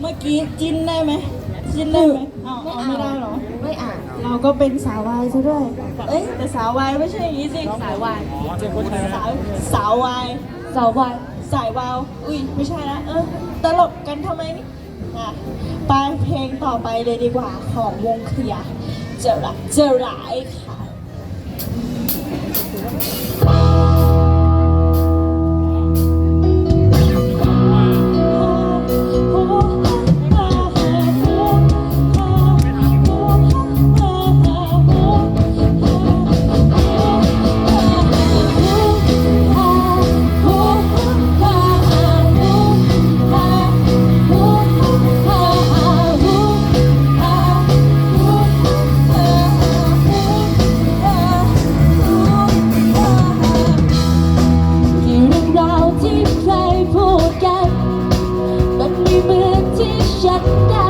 เมื่อกี้จินได้ไหมจินได้ไหมเอาเอาไม่ได้เหรอ ไม่อ่านเราก็เป็นสาววายซะด้วย เอ้ยแต่สาววายไม่ใช่อย่างนี้สิสายวายสาวสาววายสาววายสายวาว อุ้ยไม่ใช่ละเออตลกกันทำไมนี่อะไปเพลงต่อไปเลยดีกว่าของวงเคลียร์เจอรจอร้ายค่ะ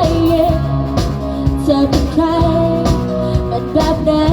yeah, so the cry, but back now.